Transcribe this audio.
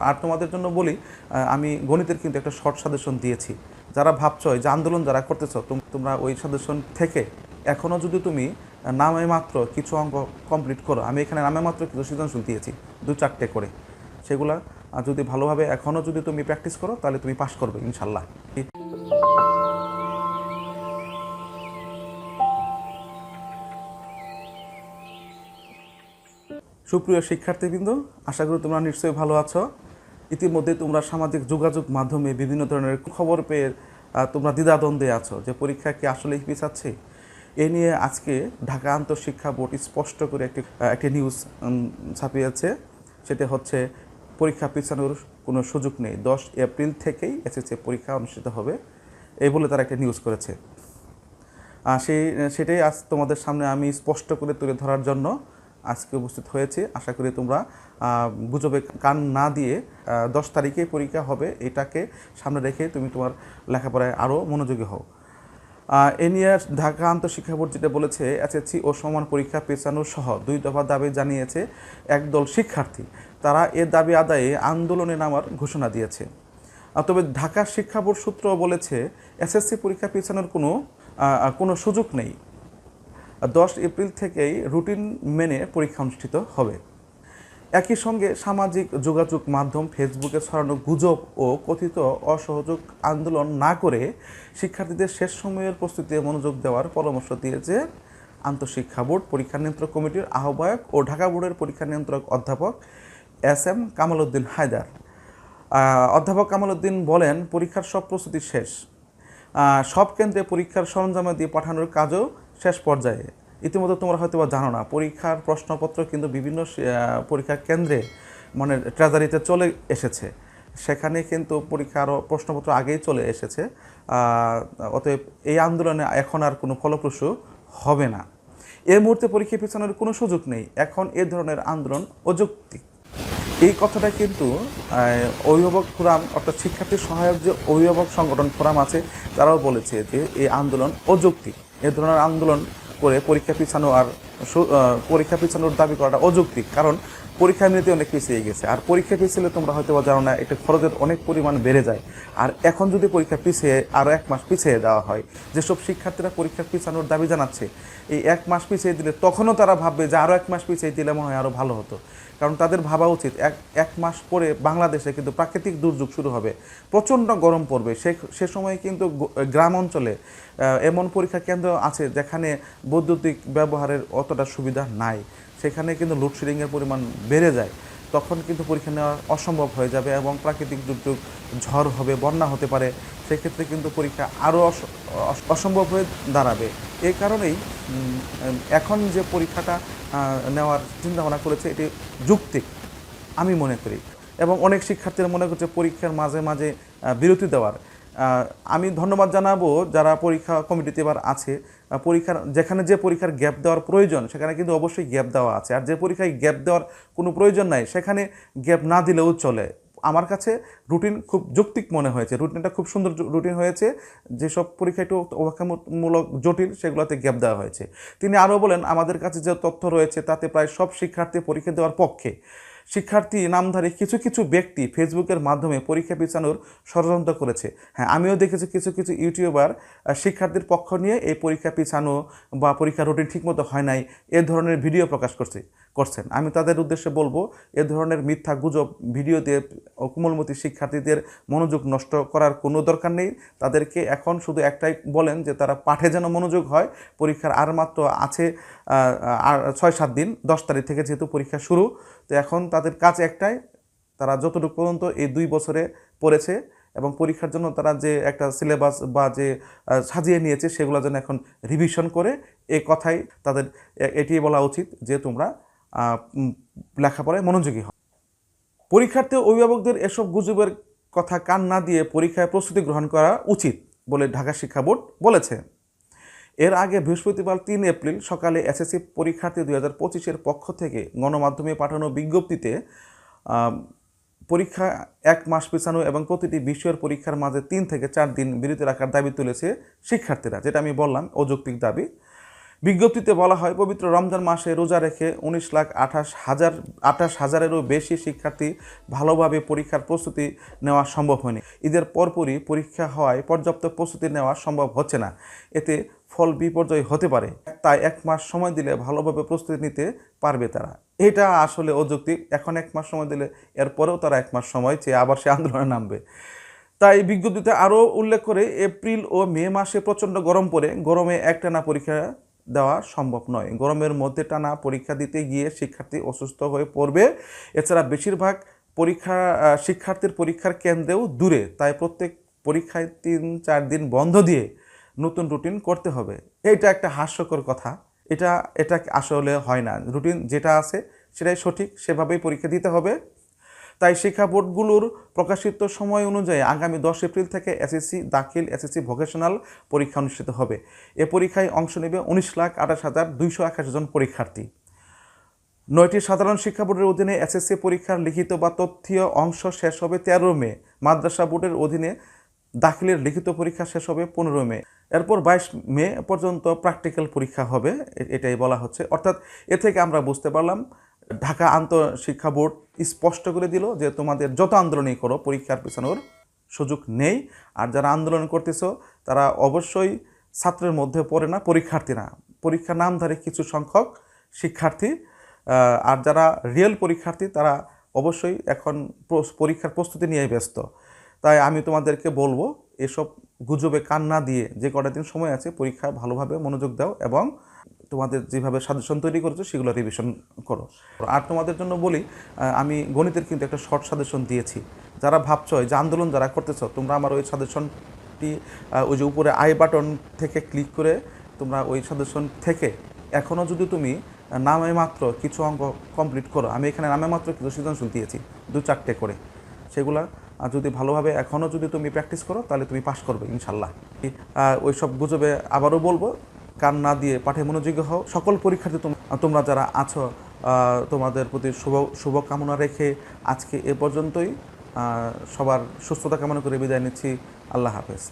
আর তোমাদের জন্য বলি আমি গণিতের কিন্তু একটা শর্ট সাজেশন দিয়েছি। যারা ভাবছ যে আন্দোলন যারা করতেছো, তোম- তোমরা ওই সাজেশন থেকে এখনও যদি তুমি নামে মাত্র কিছু অঙ্ক কমপ্লিট করো, আমি এখানে নামে মাত্র কিছু সৃজনশীল দিয়েছি, দু চারটে করে। সেগুলা যদি ভালোভাবে এখনও যদি তুমি প্র্যাকটিস করো, তাহলে তুমি পাশ করবে, ইনশাল্লাহ। সুপ্রিয় শিক্ষার্থীবৃন্দ, আশা করি তোমরা নিশ্চয়ই ভালো আছো। ইতিমধ্যে তোমরা সামাজিক যোগাযোগ মাধ্যমে বিভিন্ন ধরনের খবর পেয়ে তোমরা দ্বিধাদ্বন্দ্বে আছো যে পরীক্ষা কি আসলেই পিছাচ্ছে? এ নিয়ে আজকে ঢাকা আন্তঃশিক্ষা বোর্ড স্পষ্ট করে একটি একটি নিউজ ছাপিয়েছে। সেটা হচ্ছে, পরীক্ষা পিছানোর কোনো সুযোগ নেই। দশ এপ্রিল থেকেই এসএসসি পরীক্ষা অনুষ্ঠিত হবে, এই বলে তারা একটা নিউজ করেছে। সেই সেটাই আজ তোমাদের সামনে আমি স্পষ্ট করে তুলে ধরার জন্য আজকে উপস্থিত হয়েছে। আশা করি তোমরা গুজবে কান না দিয়ে দশ তারিখে পরীক্ষা হবে, এটাকে সামনে রেখে তুমি তোমার লেখাপড়ায় আরও মনোযোগী হও। এ নিয়ে ঢাকা আন্তঃশিক্ষা বোর্ড যেটা বলেছে এসএসসি ও সমান পরীক্ষা পেছানো সহ দুই দফা দাবি জানিয়েছে একদল শিক্ষার্থী। তারা এ দাবি আদায়ে আন্দোলনে নামার ঘোষণা দিয়েছে। তবে ঢাকা শিক্ষা বোর্ড সূত্র বলেছে এসএসসি পরীক্ষা পেছানোর কোনো কোনো সুযোগ নেই। দশ এপ্রিল থেকেই রুটিন মেনে পরীক্ষা অনুষ্ঠিত হবে। একই সঙ্গে সামাজিক যোগাযোগ মাধ্যম ফেসবুকে ছড়ানো গুজব ও কথিত অসহযোগ আন্দোলন না করে শিক্ষার্থীদের শেষ সময়ের প্রস্তুতিতে মনোযোগ দেওয়ার পরামর্শ দিয়েছে আন্তঃশিক্ষা বোর্ড, পরীক্ষা নিয়ন্ত্রক কমিটির আহ্বায়ক ও ঢাকা বোর্ডের পরীক্ষা নিয়ন্ত্রক অধ্যাপক এস এম কামাল উদ্দিন হায়দার অধ্যাপক কামাল উদ্দিন বলেন, পরীক্ষার সব প্রস্তুতি শেষ। সব কেন্দ্রে পরীক্ষার সরঞ্জামে দিয়ে পাঠানোর কাজও শেষ পর্যায়ে। ইতিমধ্যে তোমরা হয়তো বা জানো না, পরীক্ষার প্রশ্নপত্র কিন্তু বিভিন্ন পরীক্ষা কেন্দ্রে মানে ট্রেজারিতে চলে এসেছে। সেখানে কিন্তু পরীক্ষার প্রশ্নপত্র আগেই চলে এসেছে। অতএব এই আন্দোলনে এখন আর কোনো ফলপ্রসূ হবে না। এই মুহূর্তে পরীক্ষা পিছনের কোনো সুযোগ নেই। এখন এ ধরনের আন্দোলন অযৌক্তিক। এই কথাটা কিন্তু অভিভাবক ফোরাম, অর্থাৎ শিক্ষার্থী সহায়ক যে অভিভাবক সংগঠন ফোরাম আছে, তারাও বলেছে যে এই আন্দোলন অযৌক্তিক। এ ধরনের আন্দোলন করে পরীক্ষা পিছানো আর পরীক্ষা পিছানোর দাবি করাটা অযৌক্তিক। কারণ পরীক্ষা এমনিতে অনেক পিছিয়ে গেছে। আর পরীক্ষা পিছিয়ে তোমরা হয়তো জানো না এটা খরচের অনেক পরিমাণ বেড়ে যায়। আর এখন যদি পরীক্ষা পিছিয়ে আরও এক মাস পিছিয়ে দেওয়া হয়, যেসব শিক্ষার্থীরা পরীক্ষা পিছানোর দাবি জানাচ্ছে, এই এক মাস পিছিয়ে দিলে তখনও তারা ভাববে যে আরও এক মাস পিছিয়ে দিলে মনে হয় আরও ভালো হতো। কারণ তাদের ভাবা উচিত, এক এক মাস পরে বাংলাদেশে কিন্তু প্রাকৃতিক দুর্যোগ শুরু হবে। প্রচণ্ড গরম পড়বে। সে সে সময় কিন্তু গ্রাম অঞ্চলে এমন পরীক্ষা কেন্দ্র আছে যেখানে বৈদ্যুতিক ব্যবহারের অতটা সুবিধা নাই। সেখানে কিন্তু লোডশেডিংয়ের পরিমাণ বেড়ে যায়, তখন কিন্তু পরীক্ষা নেওয়া অসম্ভব হয়ে যাবে এবং প্রাকৃতিক দুর্যোগ ঝড় হবে, বন্যা হতে পারে, সেক্ষেত্রে কিন্তু পরীক্ষা আরও অস- অস- অসম্ভব হয়ে দাঁড়াবে। এই কারণেই এখন যে পরীক্ষাটা নেওয়ার চিন্তাভাবনা করেছে, এটি যুক্তিক, আমি মনে করি। এবং অনেক শিক্ষার্থীরা মনে করছে পরীক্ষার মাঝে মাঝে বিরতি দেওয়ার। আমি ধন্যবাদ জানাব যারা পরীক্ষা কমিটিতে এবার আছে। পরীক্ষার, যেখানে যে পরীক্ষার গ্যাপ দেওয়ার প্রয়োজন, সেখানে কিন্তু অবশ্যই গ্যাপ দেওয়া আছে। আর যে পরীক্ষায় গ্যাপ দেওয়ার কোনো প্রয়োজন নাই, সেখানে গ্যাপ না দিলেও চলে। আমার কাছে রুটিন খুব যৌক্তিক মনে হয়েছে। রুটিনটা খুব সুন্দর রুটিন হয়েছে। যেসব পরীক্ষা একটু অবাক্ষামূলক জটিল, সেগুলোতে গ্যাপ দেওয়া হয়েছে। তিনি আরও বলেন, আমাদের কাছে যে তথ্য রয়েছে, তাতে প্রায় সব শিক্ষার্থী পরীক্ষা দেওয়ার পক্ষে। শিক্ষার্থী, নামধারী কিছু কিছু ব্যক্তি ফেসবুকের মাধ্যমে পরীক্ষা পিছানোর ষড়যন্ত্র করেছে। হ্যাঁ আমিও দেখেছি কিছু কিছু ইউটিউবার শিক্ষার্থীর পক্ষ নিয়ে এই পরীক্ষা পিছানো বা পরীক্ষা রুটিন ঠিকমতো হয় নাই, এ ধরনের ভিডিও প্রকাশ করছে, করছেন। আমি তাদের উদ্দেশ্যে বলব, এ ধরনের মিথ্যা গুজব ভিডিও দিয়ে কোমলমতি শিক্ষার্থীদের মনোযোগ নষ্ট করার কোনো দরকার নেই। তাদেরকে এখন শুধু একটাই বলেন যে তারা পাঠে যেন মনোযোগ হয়। পরীক্ষার আর মাত্র আছে ছয় সাত দিন, দশ তারিখ থেকে যেহেতু পরীক্ষা শুরু, তো এখন তাদের কাজ একটাই, তারা যতটুকু পর্যন্ত এই দুই বছরে পড়েছে এবং পরীক্ষার জন্য তারা যে একটা সিলেবাস বা যে সাজিয়ে নিয়েছে সেগুলো যেন এখন রিভিশন করে, এ কথাই তাদের এটি বলা উচিত যে তোমরা লেখাপড়ায় মনোযোগী হও। পরীক্ষার্থী অভিভাবকদের এসব গুজবের কথা কান না দিয়ে পরীক্ষায় প্রস্তুতি গ্রহণ করা উচিত বলে ঢাকা শিক্ষা বোর্ড বলেছে। এর আগে বৃহস্পতিবার তিন এপ্রিল সকালে এসএসসি পরীক্ষার্থী দুই হাজার পঁচিশের পক্ষ থেকে গণমাধ্যমে পাঠানো বিজ্ঞপ্তিতে পরীক্ষা এক মাস পিছানো এবং প্রতিটি বিষয়ের পরীক্ষার মাঝে তিন থেকে চার দিন বিরতি রাখার দাবি তুলেছে শিক্ষার্থীরা, যেটা আমি বললাম অযৌক্তিক দাবি। বিজ্ঞপ্তিতে বলা হয়, পবিত্র রমজান মাসে রোজা রেখে উনিশ লাখ আঠাশ হাজার, আঠাশ হাজারেরও বেশি শিক্ষার্থী ভালোভাবে পরীক্ষার প্রস্তুতি নেওয়া সম্ভব হয়নি। ঈদের পরপরই পরীক্ষা হওয়ায় পর্যাপ্ত প্রস্তুতি নেওয়া সম্ভব হচ্ছে না। এতে ফল বিপর্যয় হতে পারে। তাই এক মাস সময় দিলে ভালোভাবে প্রস্তুতি নিতে পারবে তারা। এটা আসলে অযৌক্তিক। এখন এক মাস সময় দিলে এরপরেও তারা এক মাস সময় চেয়ে আবার সে আন্দোলনে নামবে। তাই বিজ্ঞপ্তিতে আরও উল্লেখ করে এপ্রিল ও মে মাসে প্রচণ্ড গরম পড়ে। গরমে একটানা পরীক্ষা দেওয়া সম্ভব নয়। গরমের মধ্যে টানা পরীক্ষা দিতে গিয়ে শিক্ষার্থী অসুস্থ হয়ে পড়বে। এছাড়া বেশিরভাগ পরীক্ষা শিক্ষার্থীর পরীক্ষার কেন্দ্রেও দূরে। তাই প্রত্যেক পরীক্ষায় তিন, চার দিন বন্ধ দিয়ে নতুন রুটিন করতে হবে। এটা একটা হাস্যকর কথা। এটা এটা আসলে হয় না। রুটিন যেটা আছে সেটাই সঠিক, সেভাবেই পরীক্ষা দিতে হবে। তাই শিক্ষা বোর্ডগুলোর প্রকাশিত সময় অনুযায়ী আগামী দশ এপ্রিল থেকে এসএসসি দাখিল এসএসসি ভোকেশনাল পরীক্ষা অনুষ্ঠিত হবে। এ পরীক্ষায় অংশ নেবে উনিশ লাখ আঠাশ হাজার দুইশো একাশি জন পরীক্ষার্থী। নয়টি সাধারণ শিক্ষা বোর্ডের অধীনে এসএসসি পরীক্ষার লিখিত বা তথ্যীয় অংশ শেষ হবে তেরো মে। মাদ্রাসা বোর্ডের অধীনে দাখিলের লিখিত পরীক্ষা শেষ হবে পনেরো মে। এরপর বাইশ মে পর্যন্ত প্র্যাকটিক্যাল পরীক্ষা হবে এটাই বলা হচ্ছে। অর্থাৎ এ থেকে আমরা বুঝতে পারলাম ঢাকা আন্তঃশিক্ষা বোর্ড স্পষ্ট করে দিল যে তোমাদের যত আন্দোলনই করো, পরীক্ষার পেছানোর সুযোগ নেই। আর যারা আন্দোলন করতেছো, তারা অবশ্যই ছাত্রের মধ্যে পড়ে না, পরীক্ষার্থী না। পরীক্ষা নামধারী কিছু সংখ্যক শিক্ষার্থী আর যারা রিয়েল পরীক্ষার্থী, তারা অবশ্যই এখন পরীক্ষার প্রস্তুতি নিয়ে ব্যস্ত। তাই আমি তোমাদেরকে বলব, এসব গুজবে কান না দিয়ে যে কটা দিন সময় আছে পরীক্ষা ভালোভাবে মনোযোগ দাও এবং তোমাদের যেভাবে সাজেশন তৈরি করেছ সেগুলো রিভিশন করো। আর তোমাদের জন্য বলি আমি গণিতের কিন্তু একটা শর্ট সাজেশন দিয়েছি। যারা ভাবছ যে আন্দোলন যারা করতেছো তোমরা আমার ওই সাজেশনটি ওই যে উপরে আই বাটন থেকে ক্লিক করে তোমরা ওই সাজেশন থেকে এখনও যদি তুমি নামে মাত্র কিছু অঙ্ক কমপ্লিট করো আমি এখানে নামে মাত্র কিছু সৃজনশীল দিয়েছি দু চারটে করে। সেগুলা আহ, যদি ভালোভাবে এখনও যদি তুমি প্র্যাকটিস করো তাহলে তুমি পাস করবে ইনশাল্লাহ। ওই সব গুজবে আবারও বলব কান না দিয়ে পাঠে মনোযোগী হও। সকল পরীক্ষার্থী তোম- তোমরা যারা আছো তোমাদের প্রতি শুভ শুভকামনা রেখে আজকে এ পর্যন্তই। সবার সুস্থতা কামনা করে বিদায় নিচ্ছি। আল্লাহ হাফেজ।